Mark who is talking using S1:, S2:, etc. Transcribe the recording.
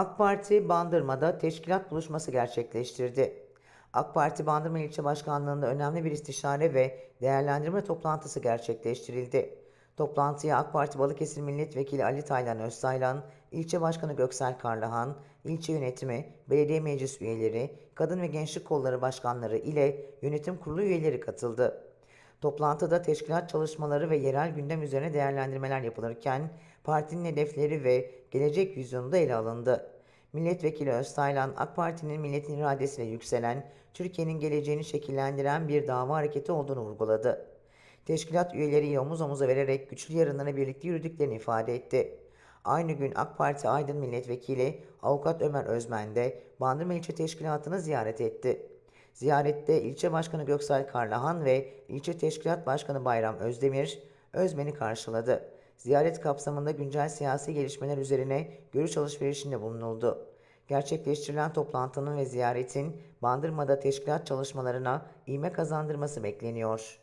S1: AK Parti Bandırma'da teşkilat buluşması gerçekleştirdi. AK Parti Bandırma İlçe Başkanlığı'nda önemli bir istişare ve değerlendirme toplantısı gerçekleştirildi. Toplantıya AK Parti Balıkesir Milletvekili Ali Taylan Öztaylan, İlçe Başkanı Göksel Karlahan, ilçe yönetimi, belediye meclis üyeleri, kadın ve gençlik kolları başkanları ile yönetim kurulu üyeleri katıldı. Toplantıda teşkilat çalışmaları ve yerel gündem üzerine değerlendirmeler yapılırken partinin hedefleri ve gelecek vizyonu da ele alındı. Milletvekili Öztaylan, AK Parti'nin milletin iradesiyle yükselen, Türkiye'nin geleceğini şekillendiren bir dava hareketi olduğunu vurguladı. Teşkilat üyeleriyle omuz omuza vererek güçlü yarınlarına birlikte yürüdüklerini ifade etti. Aynı gün AK Parti Aydın Milletvekili Avukat Ömer Özmen de Bandırma İlçe Teşkilatı'nı ziyaret etti. Ziyarette ilçe başkanı Göksel Karlahan ve ilçe teşkilat başkanı Bayram Özdemir Özmen'i karşıladı. Ziyaret kapsamında güncel siyasi gelişmeler üzerine görüş alışverişinde bulunuldu. Gerçekleştirilen toplantının ve ziyaretin Bandırma'da teşkilat çalışmalarına ivme kazandırması bekleniyor.